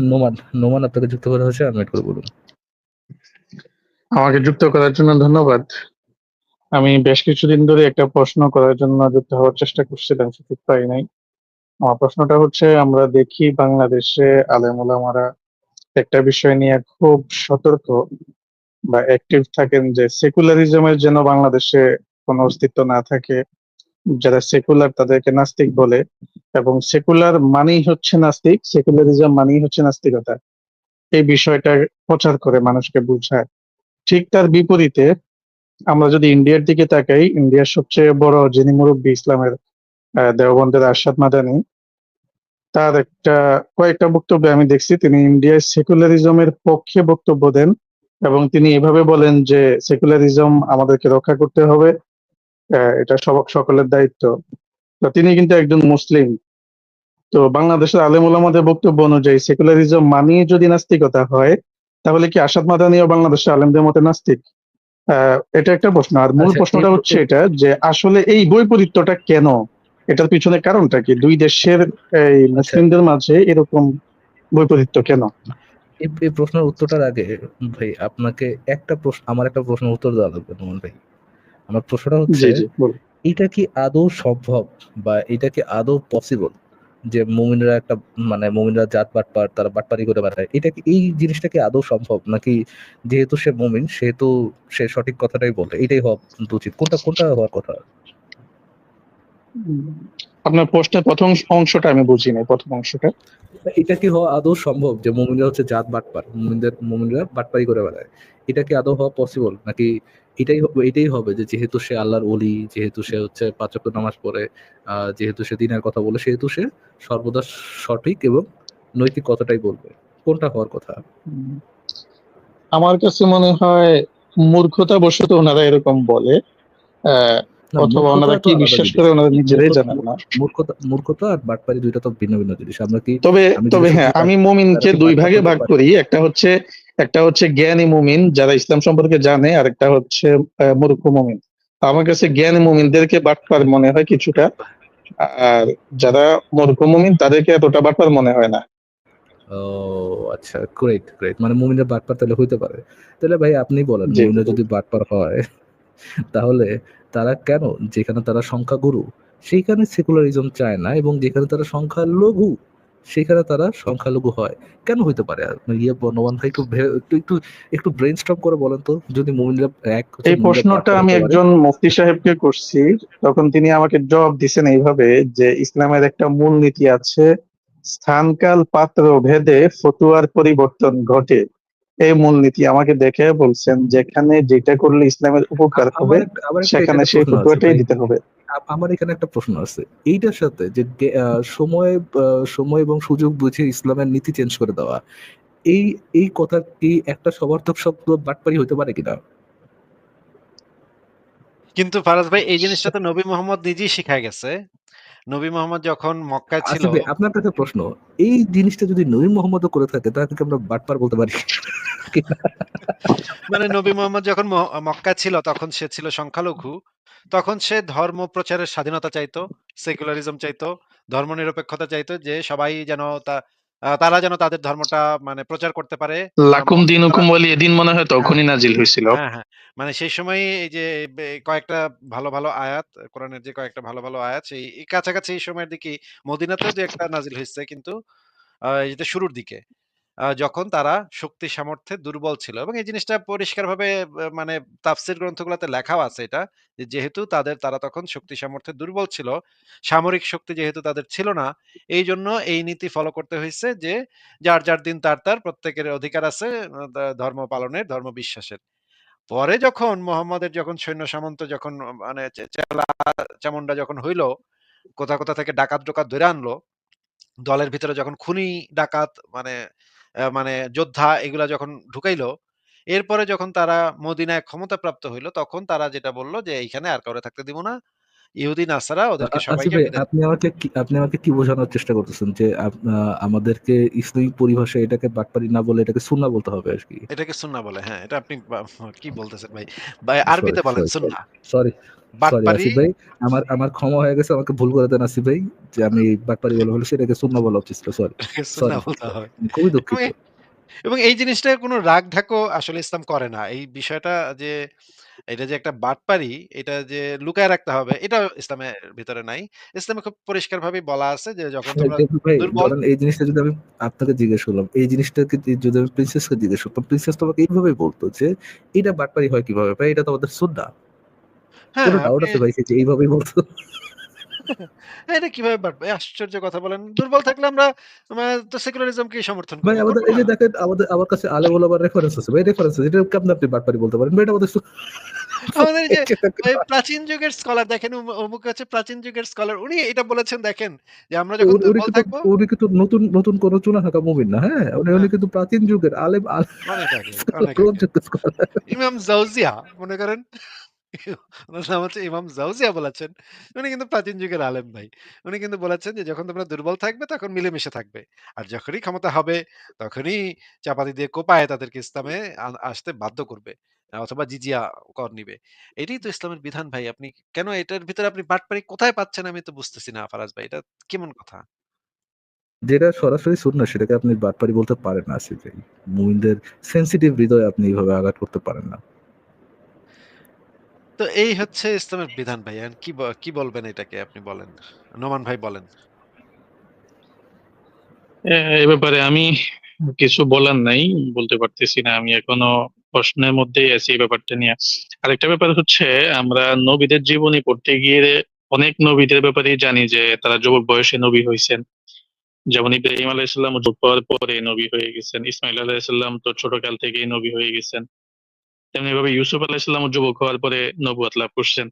নোমান, নোমান আপনাকে যুক্ত করা হয়েছে আনমিউট করে বলুন। আমাকে যুক্ত করার জন্য ধন্যবাদ। আমি বেশ কিছুদিন ধরে একটা প্রশ্ন করার জন্য যুক্ত হওয়ার চেষ্টা করছিলাম, সুযোগ পাই নাই। আমার প্রশ্নটা হচ্ছে আমরা দেখি বাংলাদেশে আলেম ওলামারা একটা বিষয় নিয়ে খুব সতর্ক বা অ্যাক্টিভ থাকেন যে সেকুলারিজমের যেন বাংলাদেশে কোনো অস্তিত্ব না থাকে। যারা সেকুলার তাদেরকে নাস্তিক বলে এবং সেকুলার মানেই হচ্ছে নাস্তিক, সেকুলারিজম মানেই হচ্ছে নাস্তিকতা। এই বিষয়টা প্রচার করে মানুষকে বুঝায়। ঠিক তার বিপরীতে আমরা যদি ইন্ডিয়ার দিকে তাকাই, ইন্ডিয়ার সবচেয়ে বড় যিনি মুরব্বী ইসলামের আ দেওবন্দের আরশাদ মাদানি তার একটা কয়েকটা বক্তব্যে আমি দেখছি তিনি ইন্ডিয়ায় সেকুলারিজমের পক্ষে বক্তব্য দেন এবং তিনি এভাবে বলেন যে সেকুলারিজম আমাদেরকে রক্ষা করতে হবে। এটা সব সকলের দায়িত্ব। তো তিনি কিন্তু একজন মুসলিম। তো বাংলাদেশের আলেম ওলামাদের বক্তব্য অনুযায়ী সেকুলারিজম মানিয়ে যদি নাস্তিকতা হয়, তাহলে কি আরশাদ মাদানিও বাংলাদেশের আলেমদের মতে নাস্তিক? এটা একটা প্রশ্ন। আর মূল আচ্ছা, প্রশ্নটা হচ্ছে এটা যে আসলে এই বৈপরীত্যটা কেন? এটার পিছনে কারণটা কি? দুই দেশের এই আচ্ছা। মুসলিমদের মাঝে এরকম বৈপরীত্য কেন? এই প্রশ্নের উত্তরটার আগে ভাই আপনাকে একটা প্রশ্ন আমার একটা প্রশ্নের উত্তর দেওয়া লাগবে নোমান ভাই। আমার প্রশ্নটা হচ্ছে। এটা কি আদৌ সম্ভব বা এটা কি আদৌ পসিবল যে মুমিনরা একটা মানে মুমিনরা জাত বাটপার তারা বাটপারি করে বেড়ায়। এটা কি এই জিনিসটা কি আদৌ সম্ভব? নাকি যেহেতু সে মুমিন সেহেতু সে সঠিক কথাটাই বলে। এটাই হওয়া উচিত। কোনটা, কোনটা হওয়ার কথা? আপনার প্রশ্নের ১ম অংশটা আমি বুঝি নাই ১ম অংশটা। এটা কি হওয়া আদৌ সম্ভব যে মুমিনরা হচ্ছে জাত বাটপার। মুমিনদের মুমিনরা বাটপারি করে বেড়ায়। এটা কি আদৌ হওয়া পসিবল? নাকি এটাই এটাই হবে যে যেহেতু সে আল্লাহর ওলি, যেহেতু সে হচ্ছে ৫ ওয়াক্ত নামাজ পড়ে, যেহেতু সে দিনের কথা বলে সেহেতু সে সর্বদা সঠিক এবং নৈতিক কথাটাই বলবে। কোনটা হওয়ার কথা? আমার কাছে মনে হয় মূর্খতাবশত ওনারা এরকম বলে। অথবা ওনারা কি বিশ্বাস করে ওনারা নিজেরাই মূর্খতা জানেন না। মূর্খতা মূর্খতা আর বাটপারি ২ টা তো ভিন্ন, ভিন্ন জিনিস। আমরা কি তবে তবে হ্যাঁ, আমি মুমিনকে কি ২ বাটপার ভাগে ভাগ করি। একটা হচ্ছে একটা হচ্ছে জ্ঞানী মুমিন যারা ইসলাম সম্পর্কে জানে, আর একটা হচ্ছে মূর্খ মুমিন। আমার কাছে জ্ঞানী মুমিনদেরকে বাটপার মনে হয় কিছুটা। আর যারা মূর্খ মুমিন তাদেরকে এতটা বাটপার মনে হয় না। ও আচ্ছা গ্রেট, গ্রেট। মানে মুমিনরা বাটপার তাহলে হইতে পারে। তাহলে ভাই আপনি বলেন যদি বাটপার হয় তাহলে তারা কেন যেখানে তারা সংখ্যাগুরু সেইখানে সেকুলারিজম চায় না এবং যেখানে তারা সংখ্যালঘু সেখানে তারা সংখ্যালঘু হয়। কেন হইতে পারে? ইয়ে নোমান ভাই একটু একটু একটু একটু ব্রেইনস্টর্ম করে বলেন তো যদি মুমিনরা এক এই প্রশ্নটা আমি একজন মুফতি সাহেবকে করছি। তখন তিনি আমাকে জবাব দিছেন এইভাবে যে ইসলামের একটা মূলনীতি আছে। স্থান, কাল, পাত্র ভেদে ফতুয়ার পরিবর্তন ঘটে। এই মূলনীতি আমাকে দেখে বলছেন যেখানে যেটা করলে ইসলামের উপকার হবে সেখানে সেই আছে ফতুয়াটাই দিতে হবে। আমার এখানে একটা প্রশ্ন আছে। এইটার সাথে যে সময় সময় এবং সুযোগ বুঝে ইসলামের নীতি চেঞ্জ করে দেওয়া। এই এই কথা কি একটা সমার্থক শব্দ বাটপারি হইতে পারে কিনা? কিন্তু ফারাজ ভাই এই জিনিসটা তো নবী মোহাম্মদ নিজেই শিখায় গেছে। নবী মোহাম্মদ যখন মক্কায় ছিল আচ্ছা আপনার কাছে প্রশ্ন। এই জিনিসটা যদি নবী মোহাম্মদও করে থাকে তাহলে কি আমরা বাটপার বলতে পারি? মানে নবী মোহাম্মদ যখন ম মক্কায় ছিল তখন সে ছিল সংখ্যালঘু। তখন সে ধর্ম প্রচারের স্বাধীনতা চাইতো, সেকুলারিজম চাইতো, ধর্মনিরপেক্ষতা চাইতো যে সবাই যেন তা তারা যেন তাদের ধর্মটা মানে প্রচার করতে পারে। লাকুম তারা দিনুকুম ওয়ালিয়াদিন মনে হয় হ্যাঁ, তখনই নাজিল হইছিল। হ্যাঁ, হ্যাঁ। মানে সেই সময় এই যে কয়েকটা ভালো, ভালো আয়াত কোরআনের যে কয়েকটা ভালো, ভালো আয়াত সেই কাছাকাছি এই সময়ের দিকে মদিনাতেও ২ ১ টা নাজিল হয়েছে কিন্তু এটা শুরুর দিকে। যখন তারা শক্তি সামর্থ্যে দুর্বল ছিল এবং এই জিনিসটা পরিষ্কারভাবে মানে তাফসীর গ্রন্থগুলাতে লেখাও আছে এটা। যেহেতু তাদের তারা তখন শক্তি সামর্থ্যে দুর্বল ছিল, সামরিক শক্তি যেহেতু তাদের ছিল না, এইজন্য এই নীতি ফলো করতে হইছে যে যার, যার দিন তার, তার প্রত্যেকের অধিকার আছে ধর্ম পালনের, ধর্ম বিশ্বাসের। পরে যখন মোহাম্মদের যখন সৈন্য সামন্ত যখন মানে চামুন্ডা যখন হইল, কোথা, কোথা থেকে ডাকাত-ডোকাত ধরে আনলো, দলের ভিতরে যখন খুনি ডাকাত মানে মানে যোদ্ধা এগুলা যখন ঢুকাইলো, এরপরে যখন তারা মদিনায় ক্ষমতা প্রাপ্ত হইল তখন তারা যেটা বলল যে এইখানে আর কাউরে থাকতে দিব না। ইহুদি নাসারা ওদেরকে আ সবাইকে আপনি আমাকে আপনি আমাকে কি বোঝানোর চেষ্টা করতেছেন যে আমাদেরকে ইসলামিক পরিভাষায় এটাকে বাটপারি না বলে এটাকে সুন্নাহ বলতে হবে আরকি? এটাকে সুন্নাহ বলে। হ্যাঁ, এটা আপনি কি বলতেছেন ভাই? ভাই আরবিতে বলেন সরি, সরি, বাটপারি ভাই। আমার আমার ক্ষমা হয়ে গেছে। আমাকে ভুল করে দেন ভাই। যে আমি বাটপারি বলে ফেলেছি। এটাকে সুন্নাহ বলা উচিত ছিল। সরি। বলতে। খুবই এবং দুঃখিত। এবং এই জিনিসটা কোনো রাগ-ঢাকও আসলে ইসলাম করে না। এই বিষয়টা যে এটা যে একটা বাটপারি, এটা যে লুকায় রাখতে হবে, এটা ইসলামের ভিতরে নাই। ইসলামে খুব পরিষ্কার ভাবে বলা আছে যে যখন তোমরা দুর্বল এই জিনিসটা যদি আমি আপনাকে জিজ্ঞেস করলাম, এই জিনিসটাকে যদি আমি প্রিন্সেসকে জিজ্ঞেস করতাম, প্রিন্সেস তোমাকে এইভাবে বলতো যে, "এটা বাটপারি হয় কীভাবে? ভাই এটা তো আমাদের সুন্নাহ।" হ্যাঁ, ডাউট আছে ভাই সে যে এইভাবেই বলতো? হ্যাঁ, এটা কীভাবে বাটপারি? আশ্চর্য কথা বলেন। দুর্বল থাকলে আমরা তো সেকুলারিজমকেই সমর্থন করি। আমাদের এই যে দেখেন আমাদের আমার কাছে আলেম ওলামার রেফারেন্স আছে। ভাই রেফারেন্স আছে। এটা আপনি বাটপারি বলতে পারেন? এটা আমাদের আমাদের যে প্রাচীন যুগের স্কলার দেখেন অমু অমুক হচ্ছে প্রাচীন যুগের স্কলার। উনি এটা বলেছেন দেখেন যে আমরা যখন দুর্বল থাকব উনি কিন্তু নতুন নতুন কোন চুনা হাঁকা মুমিন না, হ্যাঁ? উনি উনি হ্যাঁ। কিন্তু প্রাচীন যুগের আলেম আল স্কলার। ইমাম জাওজিয়া মনে করেন নাম হচ্ছে ইমাম বলেছেন। উনি কিন্তু প্রাচীন যুগের আলেম ভাই। উনি কিন্তু বলেছেন যে, যখন তোমরা দুর্বল থাকবে, তখন মিলেমিশে থাকবে। আর যখনই ক্ষমতা হবে, তখনই চাপাতি দিয়ে তাদেরকে ইসলামে আসতে বাধ্য করবে। অথবা জিজিয়া কর নিবে। এটাই তো ইসলামের বিধান ভাই। আপনি কেন এটার ভিতরে আপনি বাটপারি কোথায় পাচ্ছেন আমি তো বুঝতেছি না, ফারাজ ভাই। এটা কেমন কথা? যেটা সরাসরি সুন্নাহ সেটাকে আপনি বাটপারি বলতে পারেন না আসিফ। মুমিনদের আপনি এভাবে আঘাত করতে পারেন না। তো এই হচ্ছে ইসলামের বিধান ভাই। কি কি বলবেন এটাকে আপনি বলেন। নোমান ভাই বলেন। এ ব্যাপারে আমি কিছু বলার নাই। বলতে পারতেছি না। আমি এখনও প্রশ্নের মধ্যেই আছি এই ব্যাপারটা নিয়ে। আরেকটা ব্যাপার হচ্ছে, আমরা নবীদের জীবনী পড়তে গিয়ে অনেক নবীদের ব্যাপারে জানি যে তারা যুবক বয়সে নবী হয়েছেন যেমন ইব্রাহিম আলাইহিস সালাম যুগ পাওয়ার পরে নবী হয়ে গেছেন। ইসমাঈল আলাইহিস সালাম তো ছোটকাল থেকেই নবী হয়ে গেছেন। তেমনিভাবে ইউসুফ আলাইহিস সালামও যুবক হওয়ার পরে নবুয়ত লাভ করছেন।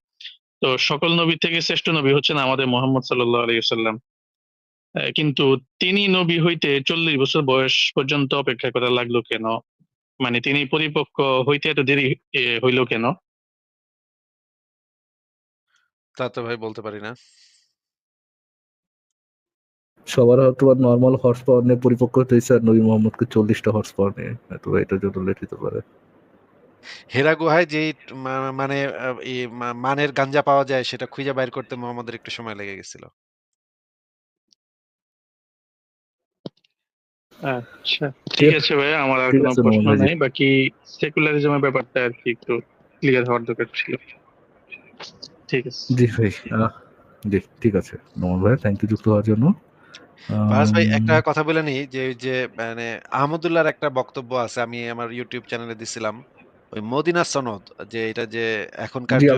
তো সকল নবী থেকে শ্রেষ্ঠ নবী হচ্ছেন আমাদের মুহাম্মদ সাল্লাল্লাহু আলাইহি ওয়াসাল্লাম। কিন্তু তিনি নবী হইতে ৪০ বছর বয়স পর্যন্ত অপেক্ষা করা লাগল কেন? মানে তিনি পরিপক্ক হইতে এত দেরি হইল কেন? তা তো ভাই বলতে পারি না। সবার হয়তোবা নরমাল হর্স পাওয়ার নিয়ে পরিপক্ক হতে হইছে আর নবী মোহাম্মদকে ৪০ টা হর্স পাওয়ার নিয়ে। হয়তোবা এটার জন্য লেট হইতে পারে। হেরা গুহায় যে মানে মানের গাঞ্জা পাওয়া যায় সেটা খুঁজে বাইর করতে মোহাম্মদের একটু সময় লেগে গেছিল। আচ্ছা। ঠিক আছে ভাইয়া আমার আর কোন প্রশ্ন জি। নাই। বাকি সেকুলারিজম এর ব্যাপারটা আরকি একটু ক্লিয়ার হওয়ার দরকার ছিল। ঠিক আছে। জি ভাই। জি ঠিক আছে। নোমান ভাই থ্যাংক ইউ যুক্ত হওয়ার জন্য। ফারাজ ভাই একটা কথা বলে নিই যে ওই যে মানে আহমদুল্লাহর একটা বক্তব্য আছে আমি আমার ইউটিউব চ্যানেলে দিছিলাম। ওই মদিনা সনদ যে এটা যে এখনকার ইয়ে।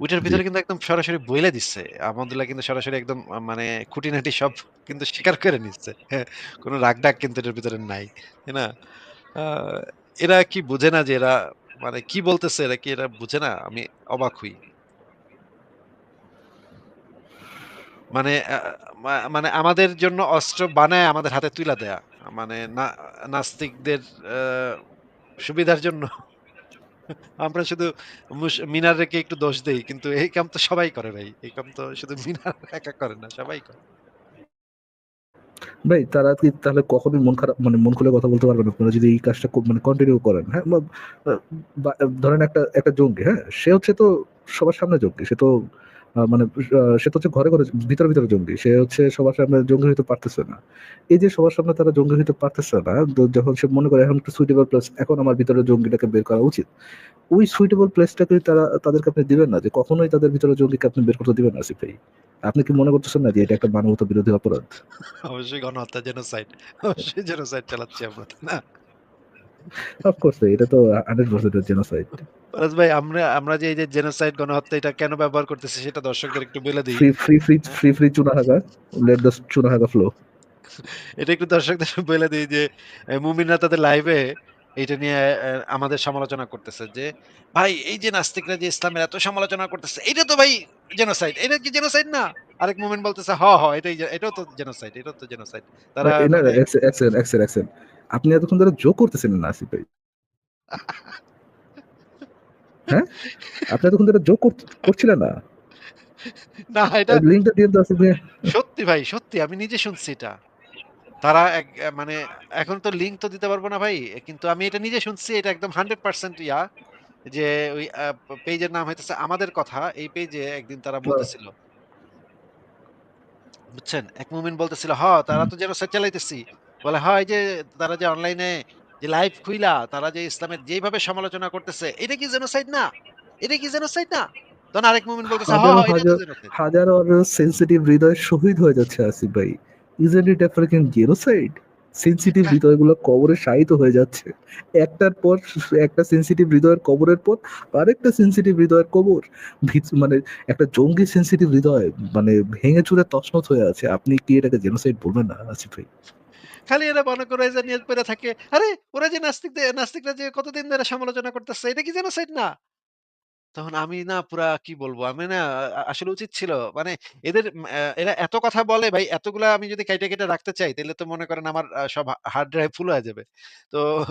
ওইটার ভিতরে কিন্তু একদম সরাসরি বইলা দিচ্ছে। আহমদুল্লাহ কিন্তু সরাসরি একদম মানে খুঁটিনাটি সব কিন্তু স্বীকার করে নিচ্ছে। হ্যাঁ, কোন রাগ-ঢাক কিন্তু এটার ভিতরে নাই। তাই না? এরা কি বুঝে না যে এরা মানে কি বলতেছে এরা কি এরা বুঝে না? আমি অবাক হই। মানে মানে আমাদের জন্য অস্ত্র বানায় আমাদের হাতে তুইলা দেয়া। মানে নাস্তিকদের সুবিধার জন্য আমরা শুধু মিনারকে একটু দোষ দেই। কিন্তু এই কাম তো সবাই করে ভাই। এই কাম তো শুধু মিনার একা করে না, সবাই করে। ভাই তারা কি তাহলে কখনোই মন খারাপ মানে মন খুলে কথা বলতে পারবে না। আপনারা যদি এই কাজটা মানে কন্টিনিউ করেন। হ্যাঁ? ধরেন একটা একটা জঙ্গি, হ্যাঁ? সে হচ্ছে তো সবার সামনে জঙ্গি। সে তো মানে সে তো হচ্ছে ঘরে, ঘরে ভিতরে, ভিতরে জঙ্গি। সে হচ্ছে সবার সামনে জঙ্গি হইতে পারতেছে না। এই যে সবার সামনে তারা জঙ্গি হইতে পারতেছে না, যখন সে মনে করে এখন একটু সুইটেবল প্লেস এখন আমার ভিতরে জঙ্গিটাকে বের করা উচিত। ওই সুইটেবল প্লেসটাকে তারা তাদেরকে আপনি দিবেন না যে কখনোই তাদের ভিতরে জঙ্গিকে আপনি বের করতে দিবেন না আসিফ ভাই। আপনি কি মনে করতেছেন না যে এটা একটা মানবতা বিরোধী অপরাধ? অবশ্যই গণহত্যা জেনোসাইড। অবশ্যই জেনোসাইড চালাচ্ছি আমরা, না? অফ কোর্স এটা তো 100% জেনোসাইড। ফারাজ ভাই আমরা আমরা যে এই যে জেনোসাইড গণহত্যা এটা কেন ব্যবহার করতেছি সেটা দর্শকদের একটু বইলা দেই। Free free free? Free free চুনা হাগা। লেট দ্য চুনা হাগা ফ্লো। এটা একটু দর্শকদের বইলা দেই যে মুমিনরা তাদের লাইভে এইটা নিয়ে আমাদের সমালোচনা করতেছে যে, "ভাই এই যে নাস্তিকরা যে ইসলামের এত সমালোচনা করতেছে, এটা তো ভাই জেনোসাইড। এটা কি জেনোসাইড না?" আরেক মুমিন বলতেছে, "হ, হ এটাই এটাও তো জেনোসাইড, এটাও তো জেনোসাইড।" তারা। আপনি এতক্ষণ ধরে জোক করতেছিলেন না আসিফ ভাই। হ্যাঁ? আপনি ধরে জোক করছিলেন না? না এটা দিয়েন তো সত্যি ভাই, সত্যি আমি নিজে শুনছি এটা। তারা মানে এখন তো তো দিতে পারব না ভাই। কিন্তু আমি এটা নিজে শুনছি এটা একদম 100% ইয়া যে ওই পেজের নাম হইতেছে আমাদের কথা। এই পেজে একদিন তারা বলতেছিল। বুঝছেন? এক মুমিন বলতেছিল, "হ তারা তো জেনোসাইড চালাইতেছি।" বলে, হয় যে তারা যে অনলাইনে যে লাইভ খুইলা তারা যে ইসলামের যেইভাবে সমালোচনা করতেছে, এটা কি জেনোসাইড না? এটা কি জেনোসাইড না?" তখন আরেক মুমিন বলতেছে, "হ, হাজারো, হ এটা জেনোসাইড।" হাজারো, হাজারো সেনসিটিভ হৃদয় শহীদ হয়ে যাচ্ছে আসিফ ভাই। It a freaking genocide? Sensitive হ্যাঁ। হৃদয়গুলো কবরে শায়িত হয়ে যাচ্ছে। একটার পর একটা সেনসিটিভ হৃদয়ের কবরের পর আরেকটা সেনসিটিভ হৃদয়ের কবর। ভিত মানে একটা জঙ্গি সেনসিটিভ হৃদয় মানে ভেঙে চুরে তছনছ হয়ে আছে। আপনি কি এটাকে জেনোসাইড বলবেন না আসিফ ভাই? খালি এরা মনে করে যে নিয়ত পইরা থাকে, "আরে ওরা যে নাস্তিকদের নাস্তিকরা যে কতদিন ধরে সমালোচনা করতেছে, এটা কি জেনোসাইড না?" তখন আমি না পুরা কি বলব? আমি না আসলে উচিত ছিল। মানে এদের এরা এত কথা বলে ভাই এতগুলা আমি যদি কাইটা, কেটে রাখতে চাই তাইলে তো মনে করেন আমার সব হার্ড ড্রাইভ ফুল হয়ে যাবে। তো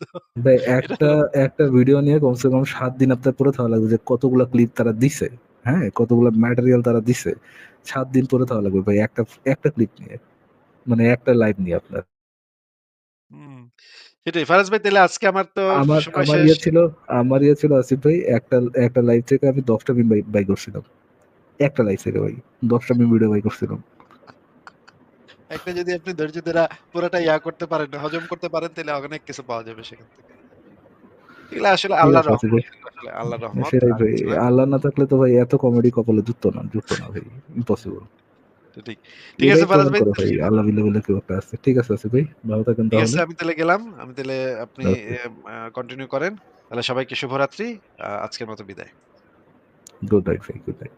তো ভাই একটা, একটা ভিডিও নিয়ে কমসে কম সাত দিন আপনার পরে থাকা লাগবে যে কতগুলা ক্লিপ তারা দিছে। হ্যাঁ? কতগুলা ম্যাটেরিয়াল তারা দিছে। সাত দিন পরে থাকা লাগবে ভাই একটা, একটা ক্লিপ নিয়ে। মানে একটা লাইভ নিয়ে আপনার। হুম, সেটাই। ফারাজ ভাই তাইলে আজকে আমার তো আমার, সময় আমার শেষ। ইয়ে ছিল আমার ইয়ে ছিল আসিফ ভাই একটা, একটা লাইভ থেকে আমি ১০ টা মিম বাই বাই করছিলাম। একটা লাইভ থেকে ভাই। ১০ টা মিম ভিডিও বাই করছিলাম। একটা যদি আপনি ধৈর্য ধইরা পুরাটা ইয়া করতে পারেন, হজম করতে পারেন তাহলে অনেক কিছু পাওয়া যাবে সেখান থেকে। এগুলা আসলে ঠিক আল্লাহর আছে আসিফ রহমত। ভাই। আসলে আল্লাহর রহমত। সেটাই আর ভাই। কিছু না। আল্লাহ না থাকলে তো ভাই এত কমেডি কপালে জুটতো না, জুটতো না ভাই। ইম্পসিবল। ঠিক। ঠিক আছে ফারাজ ভাই আল্লাহ বিল্লাহ বিল্লাহ কেউ একটা আছে। ঠিক আছে আসিফ ভাই। ভালো থাকেন ঠিক আছে আমি তাহলে গেলাম। আমি তাহলে আপনি কন্টিনিউ করেন। তাহলে সবাইকে শুভরাত্রি। আজকের মতো বিদায়। গুড নাইট ভাই, গুড নাইট।